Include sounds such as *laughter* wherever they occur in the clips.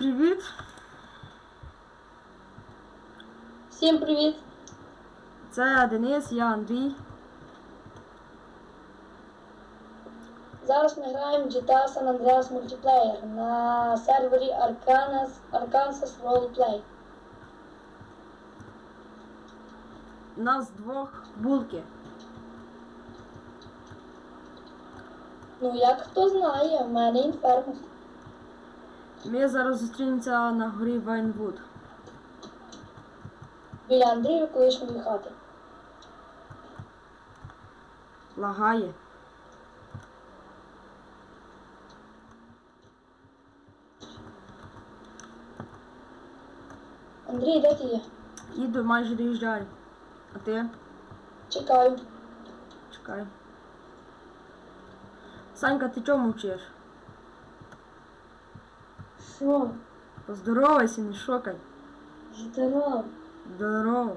привіт! Всім привіт! Це Денис, я Андрій. Зараз ми граємо в GTA San Andreas Multiplayer на сервері Arkansas, Arkansas Roleplay. Нас двох булки. Ну, як хто знає, в мене інфернус. Ми зараз зустрінемося на горі Вайнвуд. Біля Андрія колишньої хати. Лагає. Андрій, де ти є? Їду, майже доїжджаю. А ти? Чекаю. Чекай. Санька, ти чому мовчиш? Що? Поздоровайся, не шокай. Здорово. Здорово.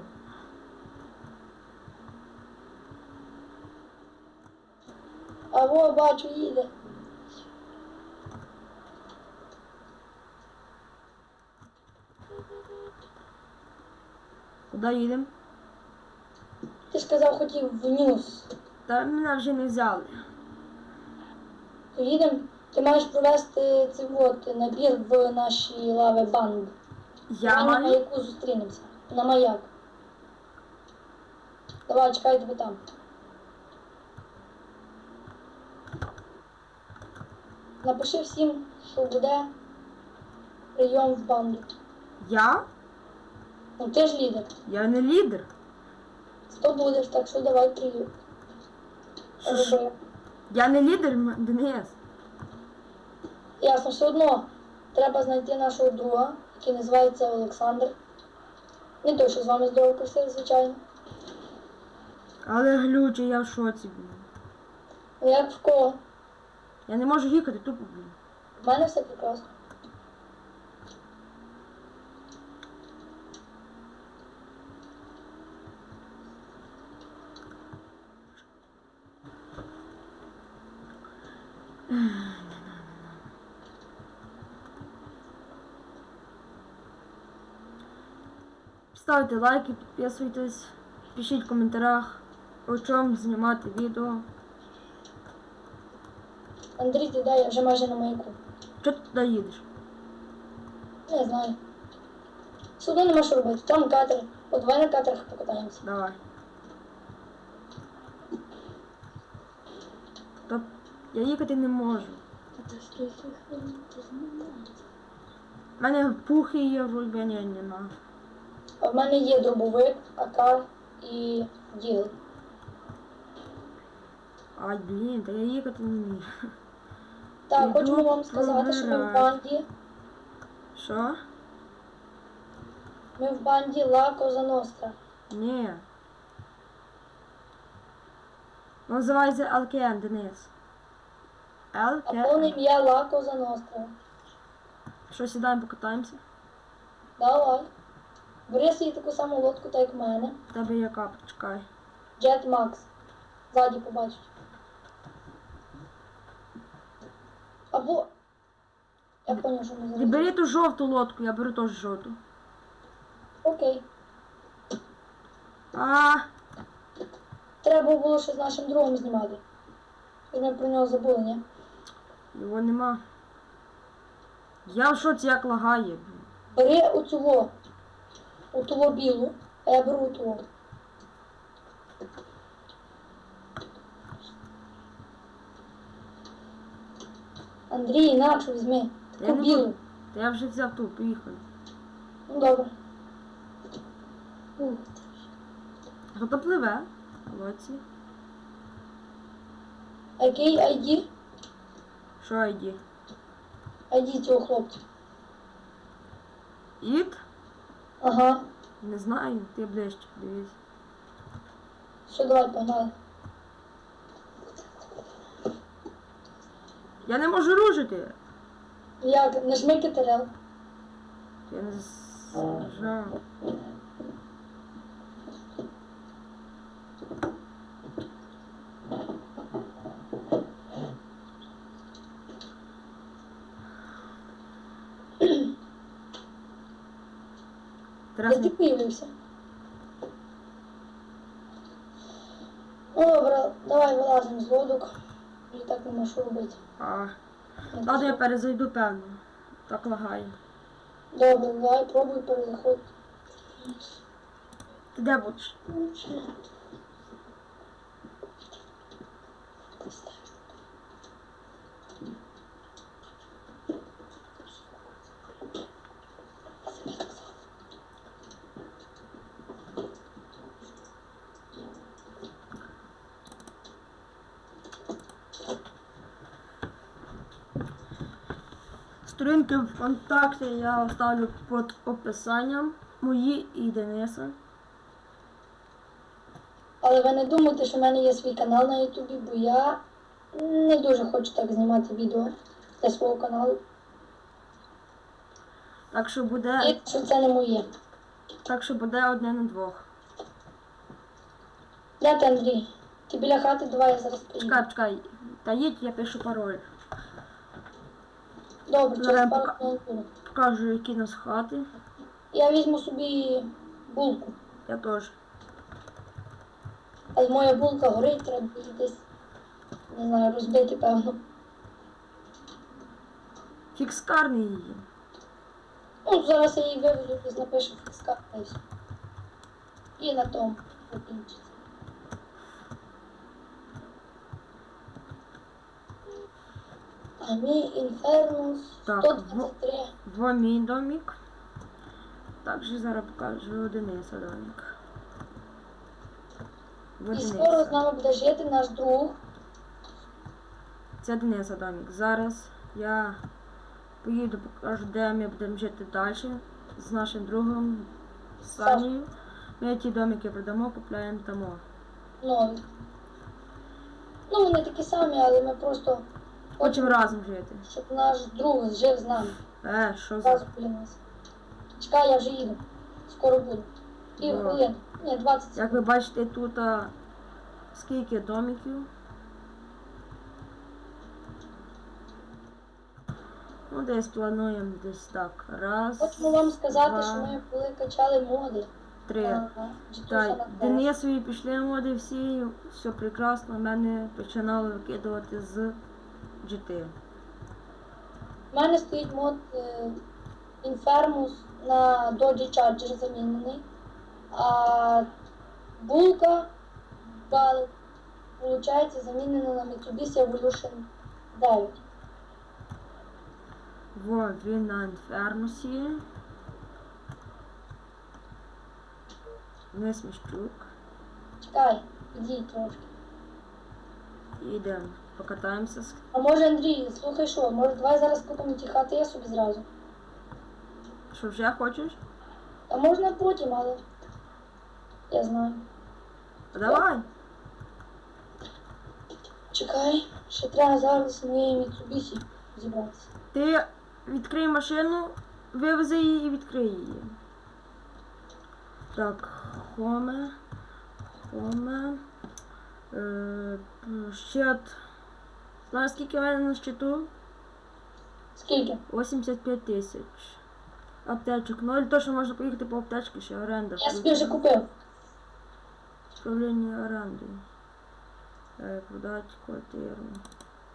А во, бачу, їде. Куди їдемо? Ти ж казав, хотів в нюс. Та мене вже не взяли. То їдемо. Ти маєш провести цей от набір в нашій лави банд. Я на маю. маяку зустрінемося. На маяк. Давай, чекай тебе там. Напиши всім, що буде прийом в банду. Я? Ну ти ж лідер. Я не лідер. Сто будеш, так що давай прийом. Що ж? Роби. Я не лідер, М- Денис. Ясно, все одно треба знайти нашого друга, який називається Олександр. Не той, що з вами здорово просив, звичайно. Але глюче, я в шоці. блін. Ну як в кого? Я не можу їхати тупо, блін. В мене все прекрасно. Ставте лайки, підписуйтесь, пишіть в коментарях, о чому знімати відео. Андрій, ти дай, я вже майже на маяку. Чого ти туди їдеш? Не знаю. Одно нема що робити. Там катер. От давай на катерах покатаємося. Давай. Та я їхати не можу. У мене пухи є, вроді ні, нема. А в мене є дробовик, АК і діл. Ай, блін, та я їхати не вмію. Так, Іду хочу вам сказати, що ми в банді. Що? Ми в банді Ла Коза Ностра. Ні. Ну, Називається ЛКН, Денис. А повне ЛКН. ім'я Ла Коза Ностра. Що, сідаємо, покатаємося? Давай. Бери собі таку саму лодку, так як мене. Тебе яка, почекай. Jet Max. Ззаді побачиш. Або. Я поняв, що ми зараз. бери ту жовту лодку, я беру теж жовту. Окей. А, Треба було ще з нашим другом знімати. Тож Ми про нього забули, ні? його нема. Я в шоці як лагає. Бери оцю во. Оту во білу, а я беру оту. Андрій, інакше візьми. Таку білу. Та я вже взяв ту, поїхали. Ну добре. Ух. Хто то пливе? А який ID? Що ID? ID цього хлопця. Іт? Ага. Не знаю, ти ближче, дивись. Все, давай, погнали. Я не можу рушити. Як? Нажми КТРЛ. Я не зажав. Появився? Ну, добре, давай вилазимо з лодок. Вже так нема що робити. А, ладно, я перезайду, певно. Так лагає. Добре, давай пробуй перезаходити. Ти де будеш? Сторінки ВКонтакті я оставлю під описанням мої і Дениса. Але ви не думайте, що в мене є свій канал на Ютубі, бо я не дуже хочу так знімати відео для свого каналу. Так що буде, І що це не моє. так що буде одне на двох. Де ти, Андрій? Ти біля хати, давай я зараз приїду. Чекай, чекай. Та їдь, я пишу пароль. Добре, через пару хвилин. Покажу, які нас хати. Я візьму собі булку. Я теж. Але моя булка горить, треба десь, не знаю, розбити, певно. Фікскарний її. Ну, зараз я її виведу, десь напишу фікска та й все. І на тому закінчиться. А мій інфернус 123. Во мій домик. Також зараз покажу Дениса домик. І скоро з нами буде жити наш друг. Це Дениса домик. Зараз я поїду, покажу, де ми будемо жити далі з нашим другом Санєю. Ми ті домики продамо, купляємо тому. новий. Ну, вони такі самі, але ми просто Хочемо разом жити. щоб наш друг жив з нами. Е, що за? Зразу біля нас. Чекай, я вже їду. Скоро буду. Пів Добре. хвилин. Ні, 20 Як ви бачите, тут а, скільки домиків. Ну, десь плануємо десь так. Раз, Хочемо вам сказати, два, що ми коли качали моди. три. Джитуса Так, Денисові пішли моди всі, все прекрасно. Мене починали викидувати з GT. У мене стоїть мод Infernus на Dodge Charger замінений. А булка Ballet, виходить, замінена на Mitsubishi Evolution 9. Во, він на інфернусі. Не сміщук. Чекай, ідіть трошки. Йдемо, покатаємося А може Андрій, слухай що, може давай зараз купимо ті хати я собі зразу. Що вже хочеш? А можна потім, але я знаю. Давай. Чекай, ще треба зараз моєї Mitsubishi зібратися. Ти відкрий машину, вивези її і відкрий її. Так, хоме. Хоме. Е, щит. Знаєш, скільки в мене на щиту? Скільки? 85 тисяч. Аптечок. Ну, і то, що можна поїхати по аптечки, ще оренда. Я собі вже купив. Управління оренди. Е, продати квартиру.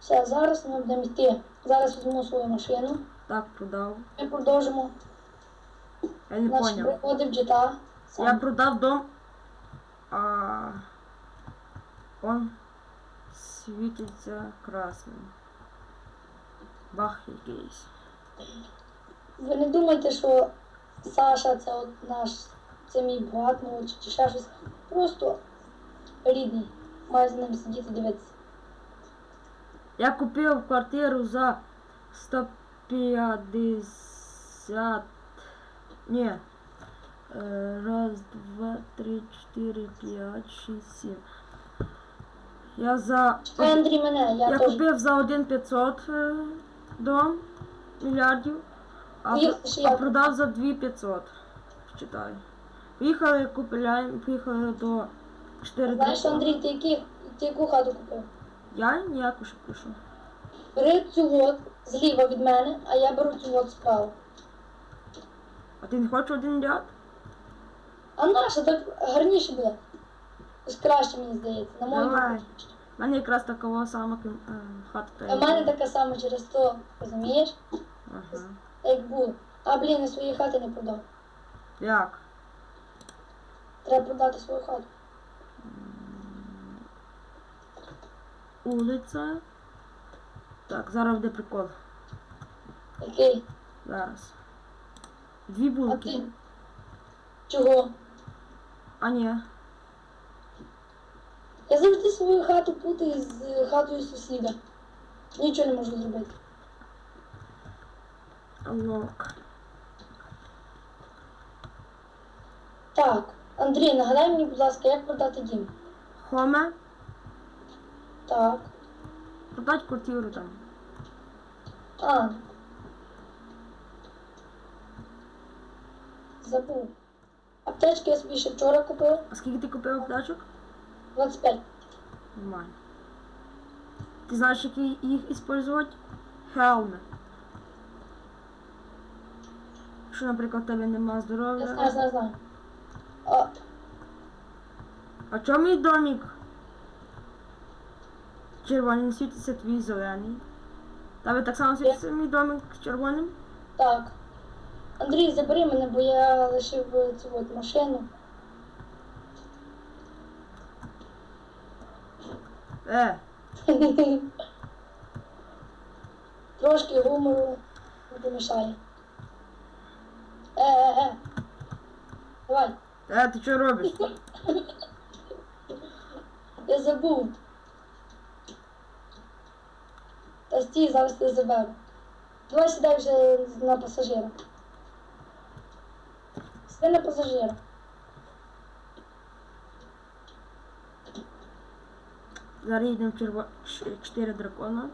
Все, зараз ми будемо йти. Зараз візьму свою машину. Так, продав. Ми продовжимо Я не наші поняв. пригоди в GTA. Я продав дом, а он світиться красним. Бах якийсь. Ви не думайте, що Саша це от наш, це мій брат, ну чи, ще щось. Просто рідний. Маю з ним сидіти дивитися. Я купив квартиру за 150. Ні. Е, Раз, два, три, чотири, п'ять, шість, сім. Я за. Чекай, Андрій, мене, я, Я теж. купив за 1,500 е, дом мільярдів, а, пр- ще а продав за 2500. Читай. Поїхали, купляємо, поїхали до 4 Знаєш, Андрій, ти, які, ти яку хату купив? Я ніяку ще пишу. Бери цю от зліва від мене, а я беру цю от справа. А ти не хочеш один ряд? А наша так гарніше буде. Ось краще, мені здається, на мою Давай. У мене якраз такого сама ким- е, хата. та А в мене така сама через то, розумієш? Ага. Як було. А, блін, я свої хати не продав. Як? Треба продати свою хату. Улиця. Так, зараз буде прикол. Який? Зараз. Дві А булки. ти? Чого? А ні. Я завжди свою хату путаю з хатою сусіда. Нічого не можу зробити. Лок. Так, Андрій, нагадай мені, будь ласка, як продати дім. Хоме. Так. Продать квартиру там. А. Забув. Аптечки я собі ще вчора купив. А скільки ти купив аптечок? 25. Нормально. Знаєш, як і- їх використовувати? Хелми. Якщо, наприклад, в тебе нема Я знаю, знаю, знаю. А, А чому мій домик? Червоним світиться твій зелений. Тебе так само світиться мій домик червоним? так. Андрій, забери мене, бо я лишив цю от машину. Е, *laughs* Трошки гумору не помішає. Е, е, е. Давай. е, ти що робиш? *laughs* Я забув. Та стій, зараз ти заберу. Давай сідай вже на пасажира. Сідай на пасажира. Зараз черво... ч- дракона.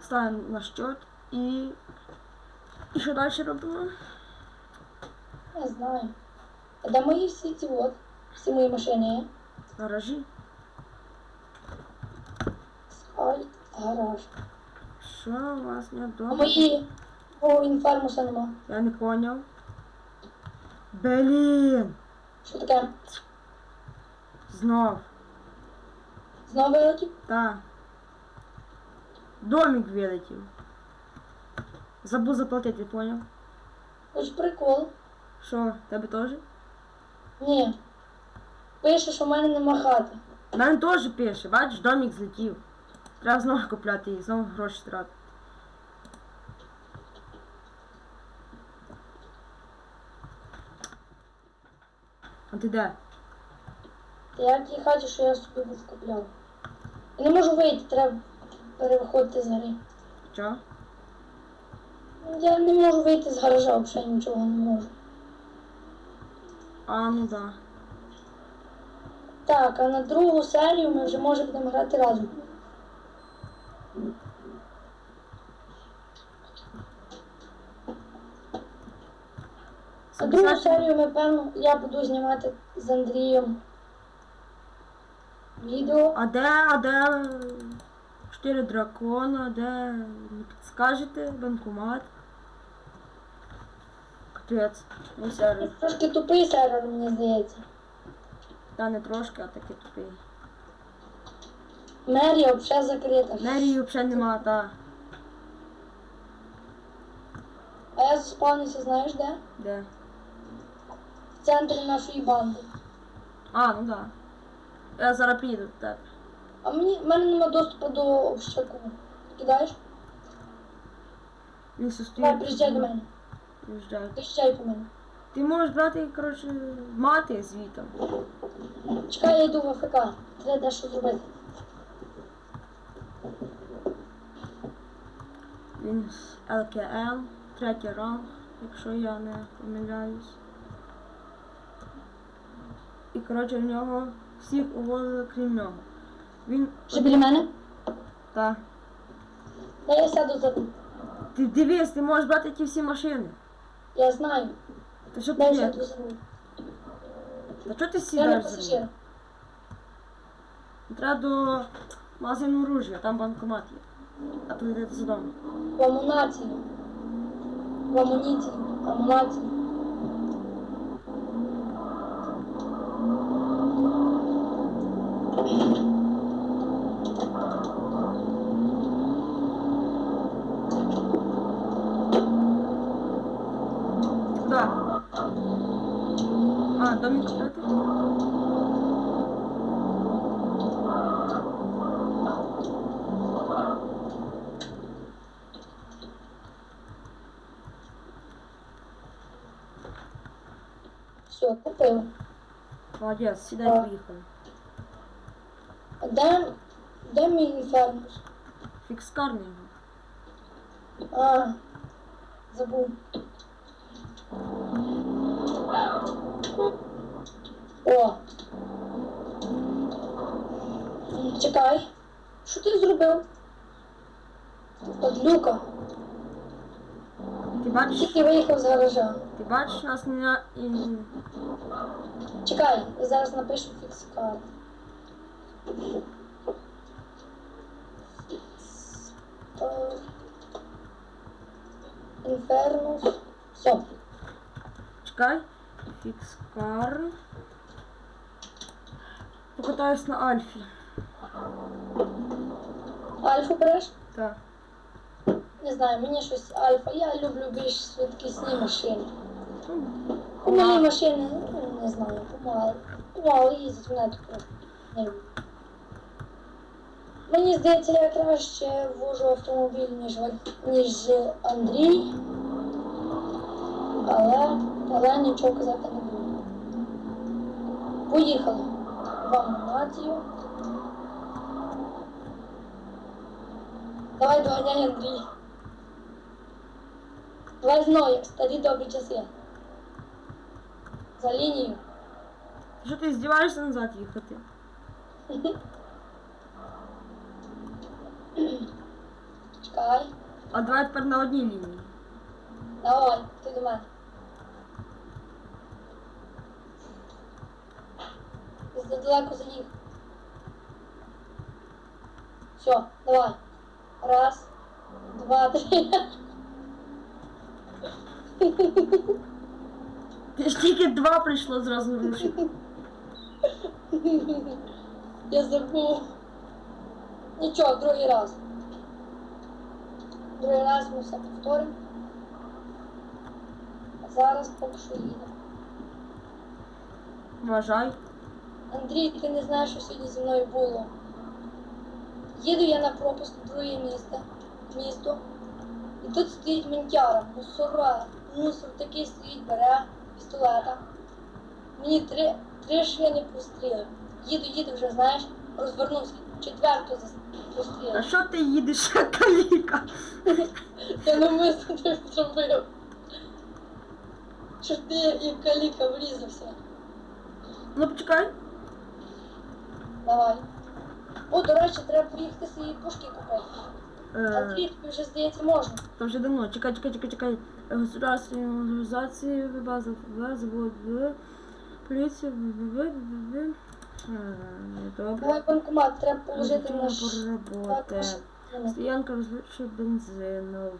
Ставимо на щот і. І що далі робимо? Не знаю. А де мої всі ці от? Всі мої машини є? В гаражі. Ай, гараж. Що у вас не А вдома? мої о, інфермуса нема. Я не поняв. Блін! Що таке? Знов. Знову вилетів? Та. Домик вилетів. Забув заплатити, поняв? Хоч прикол. Що, тебе теж? Ні. Пише, що в мене нема хати. У мене теж пише, бачиш, домик злетів. Треба знову купляти їх, знову гроші тратити. А ти де? Я в тій хаті, що я собі був купляв. Я не можу вийти, треба перевиходити з гори. Що? Я не можу вийти з гаража, взагалі нічого не можу. А, ну да. Так, а на другу серію ми вже може будемо грати разом. На другу серію ми, певно, я буду знімати з Андрієм відео. А де, а де чотири дракона, де не підскажете, банкомат? Капець, ну сервіс. Трошки тупий сервер, мені здається. Та не трошки, а таки тупий. Мерія взагалі закрита. Мерії взагалі нема, та. А я заспавнився, знаєш де? Де? В центрі нашої банди. А, ну да. Я зараз приїду до тебе. А мені в мене немає доступу до общаку. Кидаєш? Він Давай, приїжджай до мене. Приїжджай. Приїжджай по мене. Ти можеш брати, коротше, мати звітом. Чекай, я йду в АФК. Треба дещо зробити. Він з ЛКЛ, третій ранг, якщо я не помиляюсь. І коротше в нього всіх уволили крім нього. Він. Вже біля мене? Та. Дай я сяду за Ти дивись, ти можеш брати ті всі машини. Я знаю. Та що Дай ти є? сяду за руль. Та що ти Я сідаєш за руль? Треба до магазину оружия, там банкомат є. А то йдете з дому. В амунацію. Куда? А, домик купляти? Все, купив. Молодець, сідай, Так. поїхали. А де, де мій інфернус? Фікс карний. А, забув. О. Чекай. Що ти зробив? Подлюка. Ти бачиш, Тільки виїхав з гаража. ти бачиш нас не... Чекай, я зараз напишу фікс карт. Інфернус. Все. Чекай. Фікс кар. Покатаюсь на Альфі. Альфу береш? Так. Не знаю, мені щось альфа. Я люблю більш швидкісні машини. Ну, Помалі машини, ну не знаю, помали. Помало їздять, мене тут просто не люблю. Мені здається, я краще вожу автомобіль, ніж, ніж Андрій. Але, але нічого казати не буду. Поїхали. Вам Матію. Давай доганяй Андрій. Давай знову, як старі добрі часи. За лінію. Що ти здіваєшся назад їхати? Чекай. А давай тепер на одній лінії. Давай, ти до мене. Ти задалеко заїхав. Все, давай. Раз, два, три. Ти ж тільки два прийшло зразу рушити. Я забув. Нічого, другий раз. Другий раз ми все повторимо. А зараз поки що їдемо. Вважай. Андрій, ти не знаєш, що сьогодні зі мною було. Їду я на пропуск в друге місто, місто. І тут стоїть ментяра, мусора. Мусор такий стоїть, бере пістолета. Мені три, три шини простріли. Їду, їду вже, знаєш, розвернувся. Четверту зас- А що ти їдеш, *laughs* каліка? Я навмисно так *laughs* зробив. Що ти як каліка врізався. Ну почекай. Давай. О, до речі, треба поїхати свої пушки купити. Е, тобі вже здається можна. то вже давно. Чекай, чекай, чекай, чекай. Государственні організації, база ФБ, завод В, поліція, В, В, В, В, В. Е, Добре. Давай банкомат, треба положити наш. поработати. Стоянка розвитку бензину,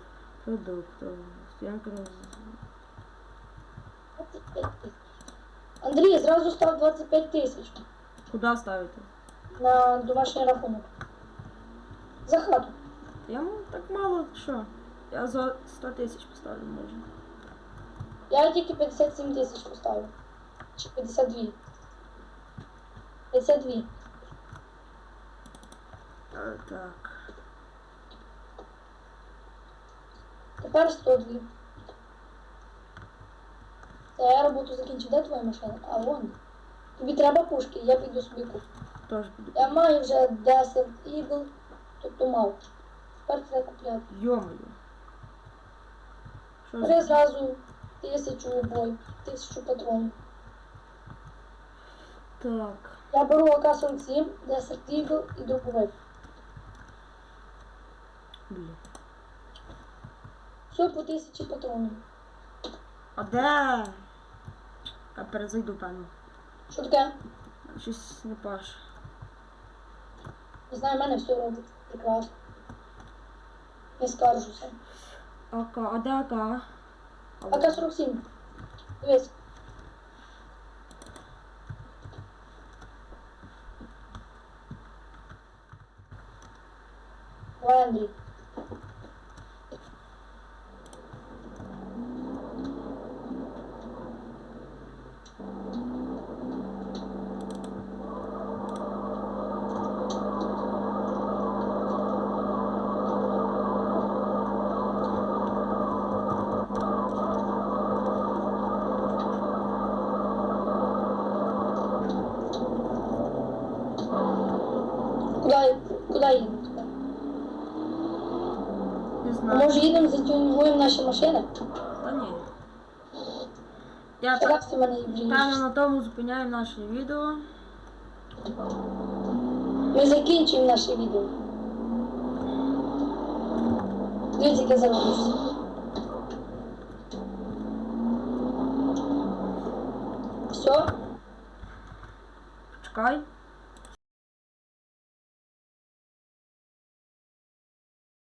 продуктів. Стоянка роз... Андрій, зразу став 25 тисяч Куди ставити? на домашній рахунок. За хату. Я ну, так мало, що? Я за 100 тисяч поставлю, може. Я тільки 57 тисяч поставив. Чи 52. 52. Е, Так. Тепер 102. Це я роботу закінчив. Де твоя машина? А вон. Тобі треба пушки, я піду собі куплю. Теж буду. Я маю вже Desert Eagle, тобто мав. Тепер треба купляти. Йомою. Що Бери за... зразу тисячу обой, тисячу патронів. Так. Я беру АК-47, Desert Eagle і дробовик. Блін. Все по тисячі патронів. А де? Я перезайду, певно. Що таке? Щось не паш. Не знаю, в мене все робить прекрасно. Не скаржуся. АК, а де АК? А, от. АК-47. Дивись. Давай, Андрій. Знаю. може їдемо затюнгуємо наші машини? Та ні. Я мене певно на тому зупиняю наше відео. Ми закінчуємо наше відео. Дивіться, яке я